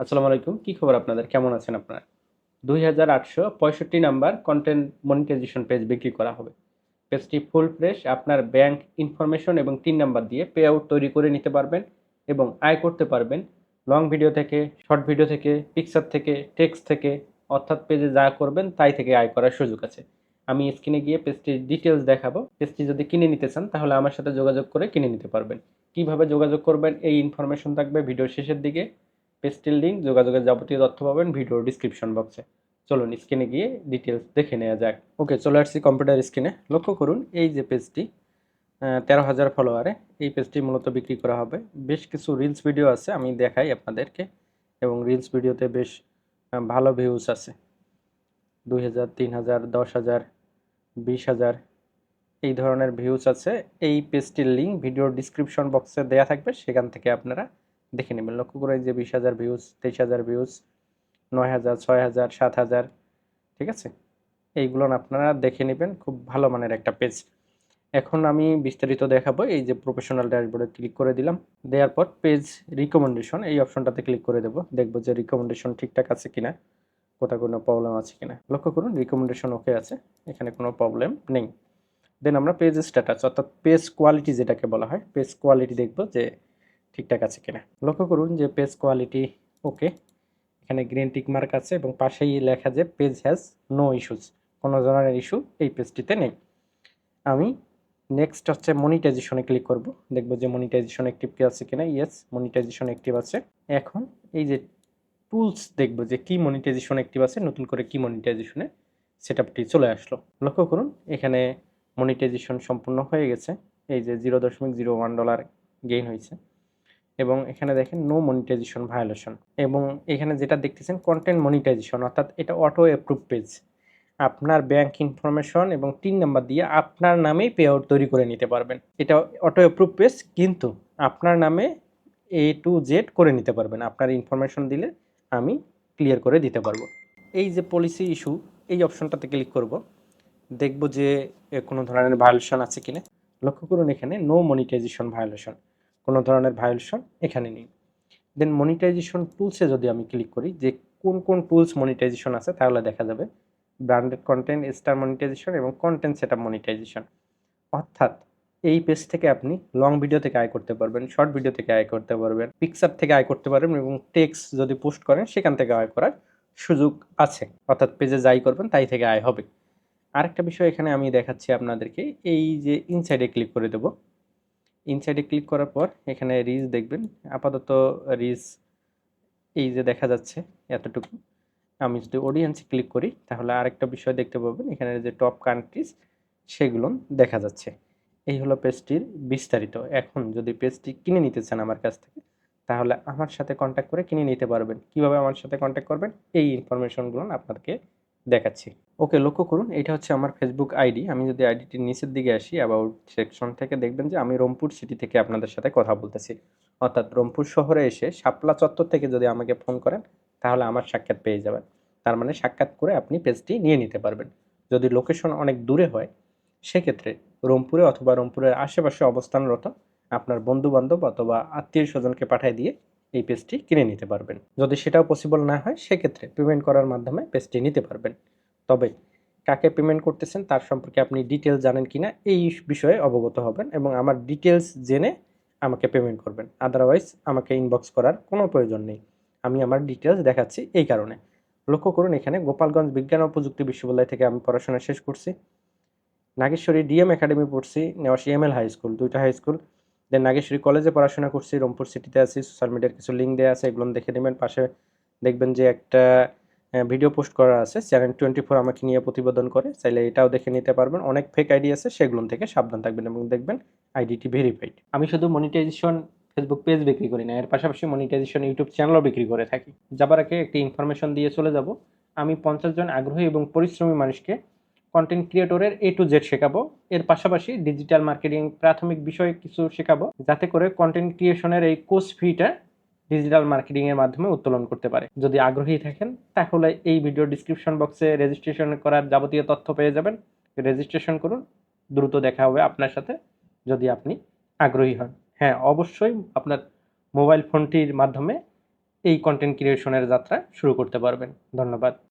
আসসালামু আলাইকুম। কি খবর আপনাদের? কেমন আছেন আপনারা? দুই হাজার আটশো পঁয়ষট্টি নাম্বার কন্টেন্ট মনিটাইজেশন পেজ বিক্রি করা হবে। পেজটি ফুল ফ্রেশ আপনার ব্যাংক ইনফরমেশন এবং তিন নাম্বার দিয়ে পে আউট তৈরি করে নিতে পারবেন এবং আয় করতে পারবেন। লং ভিডিও থেকে শর্ট ভিডিও থেকে পিকচার থেকে টেক্সট থেকে, অর্থাৎ পেজে যা করবেন তাই থেকে আয় করার সুযোগ আছে। আমি স্ক্রিনে গিয়ে পেজটির ডিটেলস দেখাবো। পেজটি যদি কিনে নিতে চান, তাহলে আমার সাথে যোগাযোগ করে কিনে নিতে পারবেন। কীভাবে যোগাযোগ করবেন, এই ইনফরমেশন থাকবে ভিডিও শেষের দিকে। পেজটির লিঙ্ক যোগাযোগের যাবতীয় তথ্য পাবেন ভিডিও ডিসক্রিপশন বক্সে চলুন স্ক্রিনে গিয়ে ডিটেলস দেখে নেওয়া যাক। ওকে, চলে আসছি কম্পিউটার স্ক্রিনে লক্ষ্য করুন, এই যে পেজটি তেরো হাজার ফলোয়ারে এই পেজটি মূলত বিক্রি করা হবে। বেশ কিছু রিলস ভিডিও আছে, আমি দেখাই আপনাদেরকে। এবং রিলস ভিডিওতে বেশ ভালো ভিউজ আছে। দুই হাজার, তিন হাজার, দশ হাজার, বিশ হাজার, এই ধরনের ভিউজ আছে। এই পেজটির লিঙ্ক ভিডিওর ডিসক্রিপশন বক্সে দেওয়া থাকবে, সেখান থেকে আপনারা দেখে নেবেন। লক্ষ্য করে যে বিশ হাজার ভিউজ তেইশ হাজার ভিউজ নয় হাজার, ছয় হাজার, সাত হাজার, ঠিক আছে? এইগুলো আপনারা দেখে নেবেন, খুব ভালো মানের একটা পেজ এখন আমি বিস্তারিত দেখাবো, এই যে প্রফেশনাল ড্যাশবোর্ডে ক্লিক করে দিলাম। দেওয়ার পর পেজ রিকমেন্ডেশন এই অপশনটাতে ক্লিক করে দেবো। দেখব যে রিকমেন্ডেশন ঠিকঠাক আছে কিনা কোথাও কোনো প্রবলেম আছে কিনা। লক্ষ্য করুন রিকমেন্ডেশন ওকে আছে, এখানে কোনো প্রবলেম নেই। দেন আমরা পেজ স্ট্যাটাস অর্থাৎ পেজ কোয়ালিটি যেটাকে বলা হয় পেজ কোয়ালিটি দেখব যে ঠিকঠাক আছে কিনা। লক্ষ্য করুন যে পেজ কোয়ালিটি ওকে এখানে গ্রিন টিক মার্ক আছে এবং পাশেই লেখা যে পেজ হ্যাজ নো ইস্যুস কোনো ধরনের ইস্যু এই পেজটিতে নেই। আমি নেক্সট হচ্ছে মনিটাইজেশনে ক্লিক করব, দেখব যে মনিটাইজেশন অ্যাক্টিভ কি আছে কিনা। ইয়েস মনিটাইজেশন অ্যাক্টিভ আছে। এখন এই যে টুলস দেখব যে কি মনিটাইজেশন অ্যাক্টিভ আছে, নতুন করে কি মনিটাইজেশনে সেটআপটি চলে আসলো। লক্ষ্য করুন, এখানে মনিটাইজেশন সম্পূর্ণ হয়ে গেছে। এই যে জিরো দশমিক জিরো ওয়ান ডলার গেইন হয়েছে। এবং এখানে দেখেন নো মনিটাইজেশন ভায়োলেশন এবং এখানে যেটা দেখতেছেন কন্টেন্ট মনিটাইজেশন অর্থাৎ এটা অটো অ্যাপ্রুভ পেজ আপনার ব্যাংক ইনফরমেশন এবং তিন নাম্বার দিয়ে আপনার নামেই পে আউট তৈরি করে নিতে পারবেন। এটা অটো অ্যাপ্রুভ পেজ কিন্তু আপনার নামে এ টু জেড করে নিতে পারবেন। আপনার ইনফরমেশন দিলে আমি ক্লিয়ার করে দিতে পারব। এই যে পলিসি ইস্যু এই অপশনটাতে ক্লিক করব। দেখব যে কোনো ধরনের ভায়োলেশন আছে কিনা। লক্ষ্য করুন এখানে নো মনিটাইজেশন ভায়োলেশন কোনো ধরনের ভায়োলেশন এখানে নেই। দেন মনিটাইজেশন টুলসে যদি আমি ক্লিক করি, যে কোন কোন টুলস মনিটাইজেশন আছে, তাহলে দেখা যাবে ব্র্যান্ডেড কন্টেন্ট স্টার মনিটাইজেশন এবং কন্টেন্ট সেটআপ মনিটাইজেশন অর্থাৎ এই পেজ থেকে আপনি লং ভিডিও থেকে আয় করতে পারবেন শর্ট ভিডিও থেকে আয় করতে পারবেন পিকচার থেকে আয় করতে পারবেন এবং টেক্সট যদি পোস্ট করেন, সেখান থেকে আয় করার সুযোগ আছে। অর্থাৎ পেজে যাই করবেন, তাই থেকে আয় হবে। আরেকটা বিষয় এখানে আমি দেখাচ্ছি আপনাদেরকে, এই যে ইনসাইডে ক্লিক করে দেবো ইনসাইডে ক্লিক করার পর এখানে রিজ দেখবেন। আপাতত রিজ এই যে দেখা যাচ্ছে এতটুকু। আমি যদি অডিয়েন্সে ক্লিক করি, তাহলে আরেকটা বিষয় দেখতে পাবেন। এখানে যে টপ কান্ট্রিজ সেগুলো দেখা যাচ্ছে। এই হলো পেজটির বিস্তারিত। এখন যদি পেজটি কিনে নিতে চান আমার কাছ থেকে, তাহলে আমার সাথে কন্ট্যাক্ট করে কিনে নিতে পারবেন। কীভাবে আমার সাথে কন্ট্যাক্ট করবেন? এই ইনফরমেশনগুলো আপনাদেরকে দেখাচ্ছি। ওকে, লক্ষ্য করুন এটা হচ্ছে আমার ফেসবুক আইডি আমি যদি আইডিটির নিচের দিকে আসি অ্যাবাউট সেকশন থেকে দেখবেন যে আমি রংপুর সিটি থেকে আপনাদের সাথে কথা বলতেছি। অর্থাৎ রংপুর শহরে এসে শাপলা চত্বর থেকে যদি আমাকে ফোন করেন, তাহলে আমার সাক্ষাৎ পেয়ে যাবেন। তার মানে সাক্ষাৎ করে আপনি পেজটি নিয়ে নিতে পারবেন। যদি লোকেশন অনেক দূরে হয়, সেক্ষেত্রে রংপুরে অথবা রংপুরের আশেপাশে অবস্থানরত আপনার বন্ধু বান্ধব অথবা আত্মীয় স্বজনকে পাঠিয়ে দিয়ে এই পেজটি কিনে নিতে পারবেন। যদি সেটাও পসিবল না হয়, সেক্ষেত্রে পেমেন্ট করার মাধ্যমে পেজটি নিতে পারবেন। তবে কাকে পেমেন্ট করতেছেন তার সম্পর্কে আপনি ডিটেলস জানেন কিনা, এই বিষয়ে অবগত হবেন এবং আমার ডিটেলস জেনে আমাকে পেমেন্ট করবেন। আদারওয়াইজ আমাকে ইনবক্স করার কোনো প্রয়োজন নেই। আমি আমার ডিটেলস দেখাচ্ছি এই কারণে। লক্ষ্য করুন, এখানে গোপালগঞ্জ বিজ্ঞান ও প্রযুক্তি বিশ্ববিদ্যালয় থেকে আমি পড়াশোনা শেষ করছি। নাগেশ্বরী ডিএম একাডেমি পড়ছি, Newashi M L high school, দুইটা হাই স্কুল। দেন নাগেশ্বরী কলেজে পড়াশোনা করছি, রংপুর সিটিতে আছি সোশ্যাল মিডিয়ার কিছু লিঙ্ক দেওয়া আছে, এগুলো দেখে নেবেন। পাশে দেখবেন যে একটা ভিডিও পোস্ট করা আছে। চ্যানেল টোয়েন্টি ফোর আমাকে নিয়ে প্রতিবেদন করে, চাইলে এটাও দেখে নিতে পারবেন। অনেক ফেক আইডি আছে সেগুলো থেকে সাবধান থাকবেন এবং দেখবেন আইডিটি ভেরিফাইড আমি শুধু মনিটাইজেশন ফেসবুক পেজ বিক্রি করি না, এর পাশাপাশি মনিটাইজেশন ইউটিউব চ্যানেলও বিক্রি করে থাকি। যাবার আগে একটি ইনফরমেশন দিয়ে চলে যাব। আমি পঞ্চাশ জন আগ্রহী এবং পরিশ্রমী মানুষকে কন্টেন্ট ক্রিয়েটরের এ টু জেড শেখাবো। এর পাশাপাশি ডিজিটাল মার্কেটিং প্রাথমিক বিষয় কিছু শেখাবো, যাতে করে কন্টেন্ট ক্রিয়েশনের এই কোর্স ফিটা ডিজিটাল মার্কেটিং এর মাধ্যমে উত্তোলন করতে পারে। যদি আগ্রহী থাকেন, তাহলে এই ভিডিও ডিসক্রিপশন বক্সে রেজিস্ট্রেশন করার যাবতীয় তথ্য পেয়ে যাবেন। রেজিস্ট্রেশন করুন, দ্রুত দেখা হবে আপনার সাথে যদি আপনি আগ্রহী হন। হ্যাঁ অবশ্যই আপনার মোবাইল ফোনটির মাধ্যমে এই কন্টেন্ট ক্রিয়েশনের যাত্রা শুরু করতে পারবেন। ধন্যবাদ।